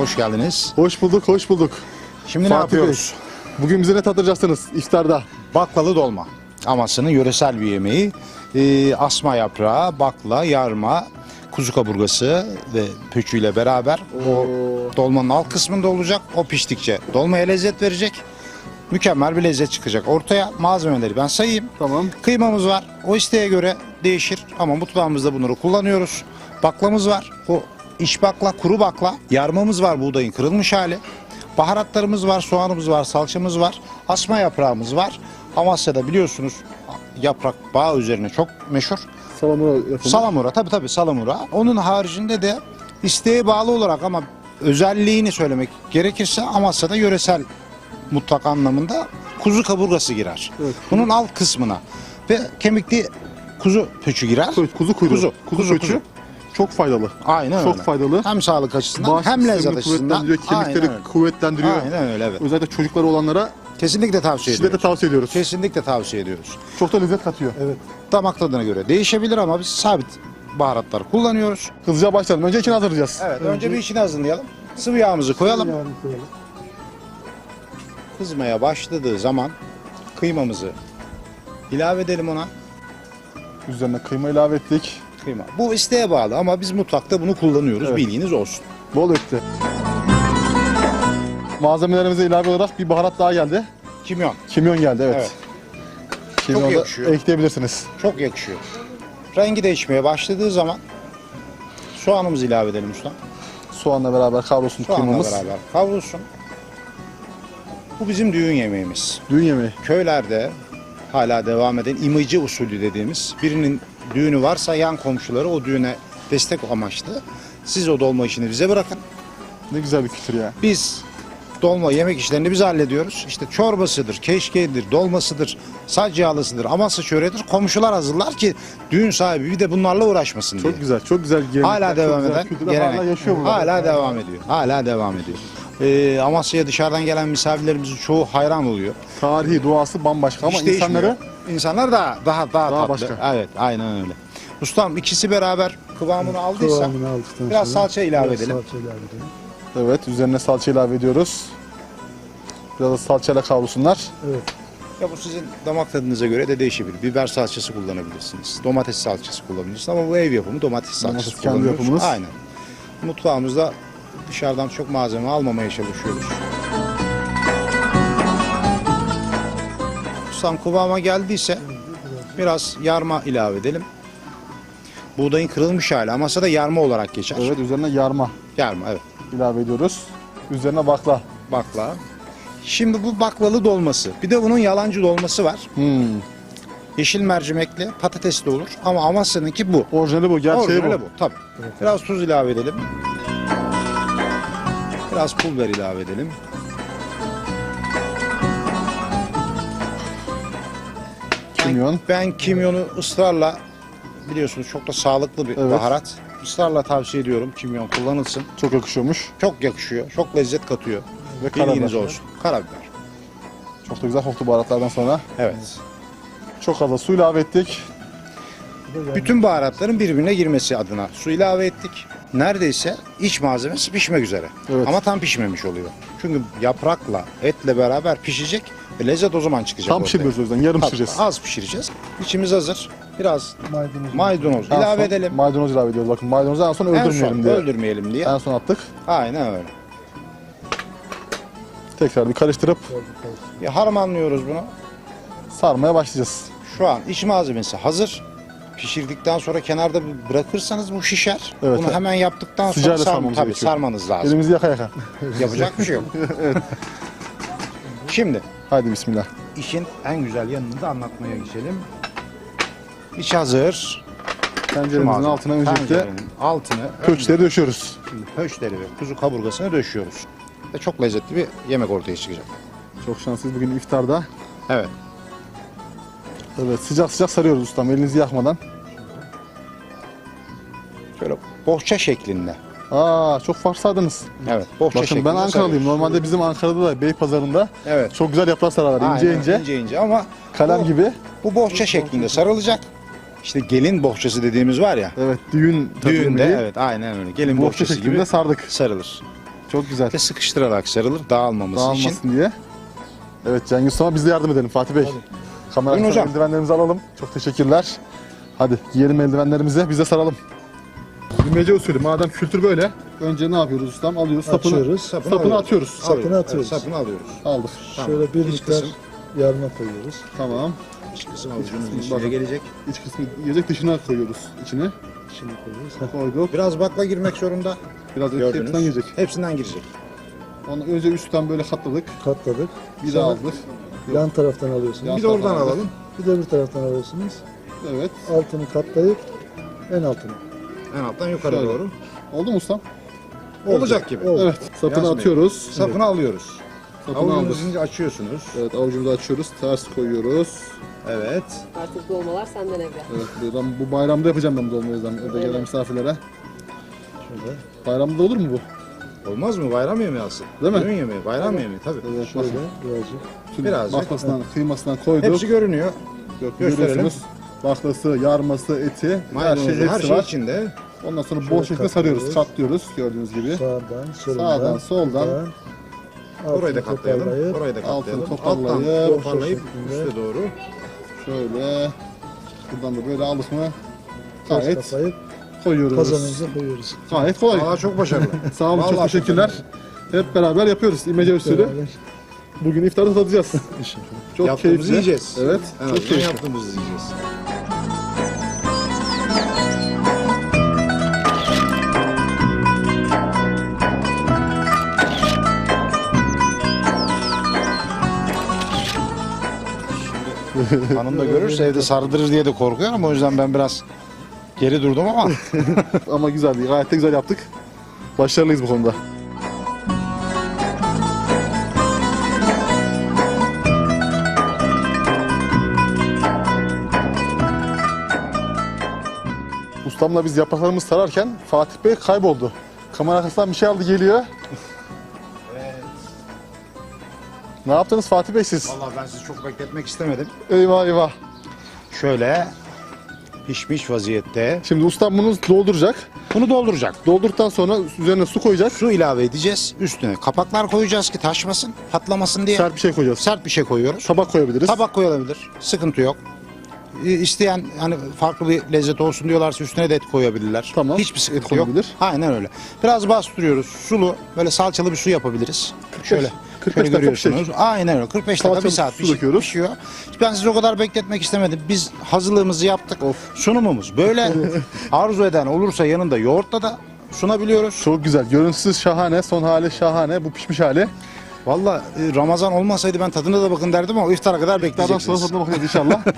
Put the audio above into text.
Hoş geldiniz. Hoş bulduk, hoş bulduk. Şimdi ne Fatih yapıyoruz? Bugün bize ne tattıracaksınız iftarda? Baklalı dolma. Amasya'nın yöresel bir yemeği. Ee, asma yaprağı, bakla, yarma, kuzu kaburgası ve pöçüyle beraber o dolmanın alt kısmında olacak. O piştikçe dolmaya lezzet verecek. Mükemmel bir lezzet çıkacak. Ortaya malzemeleri ben sayayım. Tamam. Kıymamız var. O isteğe göre değişir ama mutfağımızda bunları kullanıyoruz. Baklamız var. O iç bakla, kuru bakla. Yarmamız var buğdayın kırılmış hali. Baharatlarımız var, soğanımız var, salçamız var. Asma yaprağımız var. Amasya'da biliyorsunuz yaprak bağ üzerine çok meşhur. Salamura yapalım. Salamura tabii tabii salamura. Onun haricinde de isteğe bağlı olarak ama özelliğini söylemek gerekirse Amasya'da yöresel mutfak anlamında kuzu kaburgası girer. Evet. Bunun alt kısmına ve kemikli kuzu pöçü girer. Kuzu, kuyruğu. Kuzu, Kuzu, kuzu, köçü. kuzu. Çok faydalı. Aynen Çok öyle. faydalı. Hem sağlık açısından Bağışıklık hem lezzet açısından. kemikleri Aynen öyle. kuvvetlendiriyor. Aynen öyle evet. Özellikle çocukları olanlara Kesinlikle tavsiye şiddetle ediyoruz. tavsiye ediyoruz. Kesinlikle tavsiye ediyoruz. Çok da lezzet katıyor. Evet. Damak tadına göre değişebilir ama biz sabit baharatlar kullanıyoruz. Hızlıca başlayalım. Önce içini hazırlayacağız. Evet, önce bir içini hazırlayalım. Sıvı yağımızı koyalım. Kızmaya başladığı zaman kıymamızı ilave edelim ona. Üzerine kıyma ilave ettik. Kıyma. Bu isteğe bağlı ama biz mutfakta bunu kullanıyoruz. Evet. Bilginiz olsun. Bol etli. Malzemelerimize ilave olarak bir baharat daha geldi. Kimyon. Kimyon geldi evet. Evet. Kimyonu da yakışıyor. ekleyebilirsiniz. Çok yakışıyor. Rengi değişmeye başladığı zaman soğanımızı ilave edelim usta. Soğanla beraber kavrulsun Soğanla kıymamız. beraber kavrulsun. Bu bizim düğün yemeğimiz. Düğün yemeği. Köylerde hala devam eden imıcı usulü dediğimiz birinin düğünü varsa yan komşuları o düğüne destek amaçlı. Siz o dolma işini bize bırakın. Ne güzel bir kültür ya. Biz dolma yemek işlerini biz hallediyoruz. İşte çorbasıdır, keşkedir, dolmasıdır, sac yağlısıdır, çöreğidir. Komşular hazırlar ki düğün sahibi bir de bunlarla uğraşmasın diye. Çok güzel, çok güzel gelenekler. Hala devam eden gelenek. Hala yaşıyor burada. Hala devam ediyor. Hala devam ediyor. Ee, Amasya'ya dışarıdan gelen misafirlerimizin çoğu hayran oluyor. Tarihi, doğası bambaşka ama Hiç değişmiyor. insanları insanlar da daha daha, Daha tatlı. başka. Evet, aynen öyle. Ustam ikisi beraber kıvamını aldıysa Kıvamını aldıktan biraz sonra salça ilave biraz edelim. Salça ilave edelim. evet üzerine salça ilave ediyoruz. Biraz da salçayla kavrulsunlar. Evet. Ya bu sizin damak tadınıza göre de değişebilir. Biber salçası kullanabilirsiniz. Domates salçası kullanabilirsiniz ama bu ev yapımı domates salçası Domates kendi kullanıyoruz. yapımınız. Aynen. Mutfağımızda dışarıdan çok malzeme almamaya çalışıyoruz. Ustam kıvama geldiyse biraz yarma ilave edelim. Buğdayın kırılmış hali Amasya'da yarma olarak geçer. Evet üzerine yarma Yarma evet. ilave ediyoruz. Üzerine bakla. Bakla. Şimdi bu baklalı dolması. Bir de bunun yalancı dolması var. Hmm. Yeşil mercimekli patatesli olur ama Amasya'nınki bu. Orijinali bu, gerçeği Orijinali bu. bu. Tabii. Biraz tuz ilave edelim. Biraz pul biber ilave edelim. Kimyon. Ben kimyonu ısrarla biliyorsunuz çok da sağlıklı bir Evet. baharat. Israrla tavsiye ediyorum kimyon kullanılsın. Çok yakışıyormuş. Çok yakışıyor. Çok lezzet katıyor. Ve Bilginiz karabiber. olsun. Karabiber. Çok da güzel koktu baharatlardan sonra. Evet. Çok fazla su ilave ettik. Bütün baharatların birbirine girmesi adına su ilave ettik. Neredeyse iç malzemesi pişmek üzere. Evet. Ama tam pişmemiş oluyor. Çünkü yaprakla, etle beraber pişecek ve lezzet o zaman çıkacak Tam ortaya. pişirmiyoruz o yüzden. Yarım Tabii, pişireceğiz. Az pişireceğiz. İçimiz hazır. Biraz maydanoz. maydanoz En ilave son edelim. Maydanoz ilave ediyoruz. Bakın maydanozu en son En öldürmeyelim son diye. öldürmeyelim diye. En son attık. Aynen öyle. Tekrar bir karıştırıp Bir harmanlıyoruz bunu. sarmaya başlayacağız. Şu an iç malzemesi hazır. Pişirdikten sonra kenarda bırakırsanız bu şişer. Evet. Bunu hemen yaptıktan sonra Sıcağıyla sarm- sarmamız tabii gerekiyor. sarmanız lazım. Elimizi yaka yaka. Yapacak bir şey yok. Şimdi Haydi bismillah. işin en güzel yanını da anlatmaya geçelim. İç hazır. Tenceremizin Malzeme. altına öncelikle Tencerenin altını pöçleri döşüyoruz. önce pöçleri ve kuzu kaburgasını döşüyoruz. Ve çok lezzetli bir yemek ortaya çıkacak. Çok şanslıyız bugün iftarda. Evet. Evet sıcak sıcak sarıyoruz ustam elinizi yakmadan. Şöyle bohça şeklinde. Aa çok farklı sardınız. Evet. Bohça Bakın şeklinde ben Ankaralıyım. sarıyoruz. Normalde bizim Ankara'da da Beypazarı'nda Evet. çok güzel yaprak sararlar ince Aynen, ince. ince ince ama Kalem bu, gibi. bu bohça şeklinde sarılacak. İşte gelin bohçası dediğimiz var ya. Evet düğün Düğünde takvimi. evet aynen öyle. Gelin Bohça bohçası şeklinde gibi sardık. sarılır. Çok güzel. Ve sıkıştırarak sarılır dağılmaması için. Dağılmasın diye. Evet Cengiz Usta'ma biz de yardım edelim Fatih Bey. Kamera Buyurun arkasından hocam. eldivenlerimizi alalım. Çok teşekkürler. Hadi giyelim eldivenlerimizi biz de saralım. Bilmece usulü madem kültür böyle. Önce ne yapıyoruz ustam? Alıyoruz sapını. Açıyoruz. Sapını, alıyoruz. atıyoruz. Sapını Evet, atıyoruz. sapını alıyoruz. Aldık. Tamam. Şöyle bir İç miktar kısım. yarma koyuyoruz. Tamam. İç kısım avucumuzun kısmı içine bakın. gelecek. İç kısmı yiyecek dışına koyuyoruz içine. Şimdi koyuyoruz. Koyduk. Biraz bakla girmek zorunda. Biraz Gördünüz. hepsinden girecek. Hepsinden girecek. Onu önce üstten böyle katladık. Katladık. Bir daha aldık. Yan taraftan alıyorsunuz. Yan bir de oradan taraftan alalım. Bir de bir taraftan alıyorsunuz. Evet. Altını katlayıp en altını. En alttan yukarı Şöyle. doğru. Oldu mu ustam? Olacak gibi. Oldu. Evet. Sapını Yazmayın. atıyoruz. Sapını alıyoruz. Sapını aldık. Avucunuzu açıyorsunuz. Evet avucumuzu açıyoruz. Ters koyuyoruz. Evet. Artık dolmalar senden evde. Evet buradan bu bayramda yapacağım ben bu dolmayı yüzden evde gelen misafirlere. Şöyle. Bayramda olur mu bu? Olmaz mı? Bayram yemeği asıl. Değil mi? Düğün yemeği, bayram yemeği tabii. Evet Şöyle bakın. birazcık. Tüm Birazcık. baklasından, kıymasından koyduk. Hepsi görünüyor. Görüyorsunuz. Baklası, yarması, eti, her şey, Maydanozu, hepsi her şey var. içinde. Ondan sonra Şöyle bol şekilde sarıyoruz, katlıyoruz. gördüğünüz gibi. Sağdan, solundan. Sağdan, soldan. Orayı da Altını katlayalım. toparlayıp Orayı da altını katlayalım. toparlayıp, Alttan toparlayıp şeklinde. üste doğru. Şöyle buradan da böyle aldık mı gayet kapayıp koyuyoruz. kazanımıza koyuyoruz. Gayet kolay. Valla çok başarılı. Sağ olun, çok Vallahi teşekkürler. Hep beraber yapıyoruz imece usulü. Beraber Bugün iftarda tadacağız. inşallah. Çok Yaptığımızı keyifli. yiyeceğiz. Evet, En çok keyifli. yaptığımızı yiyeceğiz. Hanım da görürse evde sardırır diye de korkuyorum. O yüzden ben biraz geri durdum ama Ama güzeldi. Gayet de güzel yaptık. Başarılıyız bu konuda. Ustamla biz yapraklarımızı sararken Fatih Bey kayboldu. Kamera arkasından bir şey aldı geliyor. Ne yaptınız Fatih Bey siz? Vallahi ben sizi çok bekletmek istemedim. Eyvah eyvah. Şöyle pişmiş vaziyette. Şimdi ustam bunu dolduracak. Bunu dolduracak. Doldurduktan sonra üzerine su koyacak. Su ilave edeceğiz. Üstüne kapaklar koyacağız ki taşmasın, patlamasın diye. Sert bir şey koyacağız. Sert bir şey koyuyoruz. Tabak koyabiliriz. Tabak koyulabilir. Sıkıntı yok. İsteyen hani farklı bir lezzet olsun diyorlarsa üstüne de et koyabilirler. Tamam, Hiçbir et sıkıntı yok. konabilir. Aynen öyle. Biraz bastırıyoruz. Sulu böyle salçalı bir su yapabiliriz. Şöyle 45 şöyle görüyorsunuz. Aynen öyle. 45 dakika Salçalı bir saat su piş- döküyoruz. pişiyor. Ben sizi o kadar bekletmek istemedim. Biz hazırlığımızı yaptık. Sunumumuz böyle arzu eden olursa yanında yoğurtla da sunabiliyoruz. Çok güzel. Görüntüsü şahane, son hali şahane. Bu pişmiş hali. Valla e, Ramazan olmasaydı ben tadına da bakın derdim ama iftara kadar Daha sonra bekleyeceksiniz. tadına bakacağız inşallah.